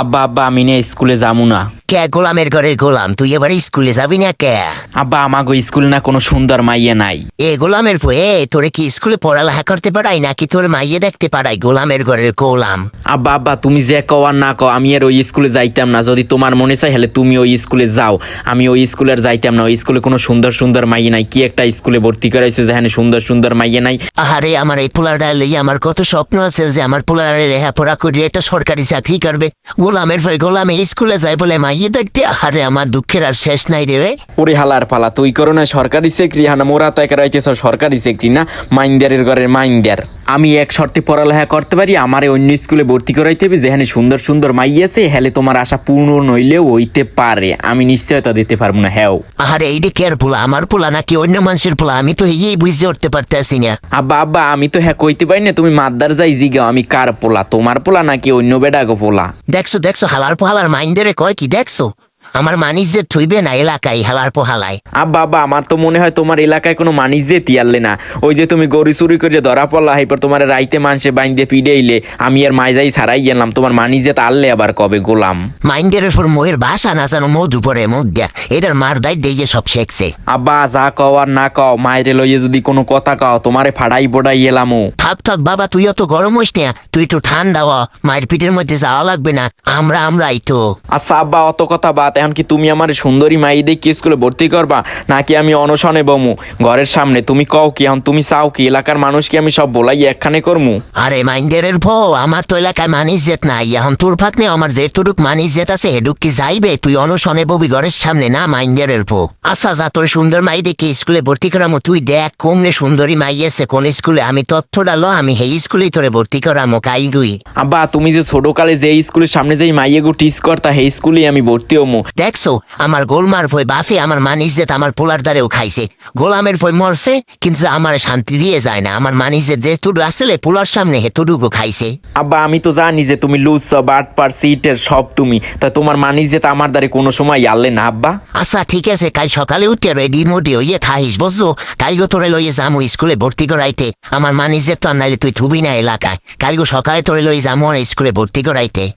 আব্বা আব্বা আমি না স্কুলে যাব না। কে গোলামের ঘরের গোলাম? তুই এবার স্কুলে যাবি না কে? আব্বা আমাগো স্কুলে না কোনো সুন্দর মাইয়া নাই। এ গোলামের ভয়ে তোরে কি স্কুলে পড়ালেখা করতে পারাই নাকি তোর মাইয়ে দেখতে পারাই গোলামের ঘরের গোলাম? আব্বা আব্বা তুমি যে কও আর না কও আমি আর ওই স্কুলে যাইতাম না। যদি তোমার মনে চাই হলে তুমি ওই স্কুলে যাও। আমি ওই স্কুলে আর যাইতাম না। ওই স্কুলে কোনো সুন্দর সুন্দর মাইয়ে নাই। কি একটা স্কুলে ভর্তি করাইছে যেখানে সুন্দর সুন্দর মাইয়ে নাই? আহারে আমার এই পোলারটা লইয়া আমার কত স্বপ্ন আছে যে আমার পোলারে লেখাপড়া করিয়ে একটা সরকারি চাকরি করবে। গোলামের পর গোলামে স্কুলে যাই বলে মাইয়ে দেখতে আরে আমার দুঃখের আর শেষ নাই রে ওরে হালার পালা, তুই করো না সরকারি চাকরি, হানা মোরা তো একা রাইতেছ সরকারি চাকরি না, মাইন্দারের ঘরের মাইন্দার। আমি এক শর্তে পড়ালেখা করতে পারি আমারে অন্য স্কুলে ভর্তি করাইতে হবে যেখানে সুন্দর সুন্দর মাই আছে হেলে তোমার আশা পূর্ণ নইলেও হইতে পারে। আমি নিশ্চয়তা দিতে পারব না হ্যাঁ আহারে এইটা কে আর পোলা? আমার পোলা নাকি অন্য মানুষের পোলা? আমি তো এই বুঝতে উঠতে পারতেছি না। আব্বা আব্বা আমি তো হ্যাঁ কইতে পারি না তুমি মাদ্দার যাই জিগাও আমি কার পোলা? তোমার পোলা নাকি অন্য বেডাগো পোলা? দেখছ দেখছ হালার পোহালার মাইন্ডেরে কয় কি দেখছ? আমার মানিস যে থইবে না এলাকায় হালার পোহালায়। আব্বা আব্বা আমার তো মনে হয় তোমার এলাকায় কোনো মানিস যে তিয়ারলে না। ওই যে তুমি গরু চুরি করে ধরা পড়লা হাইপর তোমার রাইতে মানুষে বাইন দিয়ে পিড়েইলে আমি আর মাইজাই ছাড়াই গেলাম তোমার মানিস যে তারলে আবার কবে গোলাম? মাইন্ডের উপর মোয়ের বাসা না জানো মধু পরে মুখ দেয়া এটার মার দায় দিয়ে সব শেখছে। আব্বা যা কও আর না কও মায়েরে লইয়ে যদি কোনো কথা কও তোমারে ফাড়াই বড়াই এলামো। থাক থাক বাবা তুই অত গরম হইস না তুই একটু ঠান্ডা হ মায়ের পিঠের মধ্যে যাওয়া লাগবে না আমরা আমরাই তো। আচ্ছা আব্বা অত কথা বাদ এখন কি তুমি আমার সুন্দরী মাই দিয়ে স্কুলে ভর্তি করবা? নাকি আমি অনশনে বমু? ঘরের সামনে তুমি কও কি এখন তুমি চাও কি? এলাকার মানুষ কি আমি সব বলাই একখানে করমু? আরে মাইন্ডের ভো আমার তো এলাকায় মানিস জেত নাই। এখন তোর ফাঁকনে আমার যেটুক মানিস জেত আছে হেডুক কি যাইবে? তুই অনশনে ববি ঘরের সামনে না মাইন্ডের ভো। আচ্ছা যা তোর সুন্দর মাই দেখে স্কুলে ভর্তি করামো? তুই দেখ কোমনে সুন্দরী মাই আছে কোন স্কুলে? আমি তথ্যটা লো আমি সেই স্কুলেই তোরে ভর্তি করামো কাই গুই আব্বা তুমি যে ছোটকালে যে স্কুলের সামনে যেই মাইয়ে গো টিস করতা সেই স্কুলেই আমি ভর্তি হমু। দেখছ? আমার গোলমার ভয় বাফে আমার মানিস জেত আমার পোলার দ্বারেও খাইছে। গোলামের ভয় মরছে কিন্তু আমার শান্তি দিয়ে যায় না। আমার মানিস জেত যে তুডু আসলে পোলার সামনে হেতুডুকু খাইছে। আব্বা আমি তো জানি যে তুমি লুজ বাট পার সিটের সব তুমি। তা তোমার মানিস যে তা আমার দ্বারে কোনো সময় আনলে না আব্বা? আচ্ছা ঠিক আছে কাল সকালে উঠে রেডি মোডি হইয়ে থাইস বুঝছ? কালগো তোরে লইয়ে যামু স্কুলে ভর্তি করাইতে। আমার মানিস যে তো আর নাইলে তুই থুবি না এলাকায়। কালগো সকালে তোরে লইয়ে যামু আর স্কুলে ভর্তি করাইতে।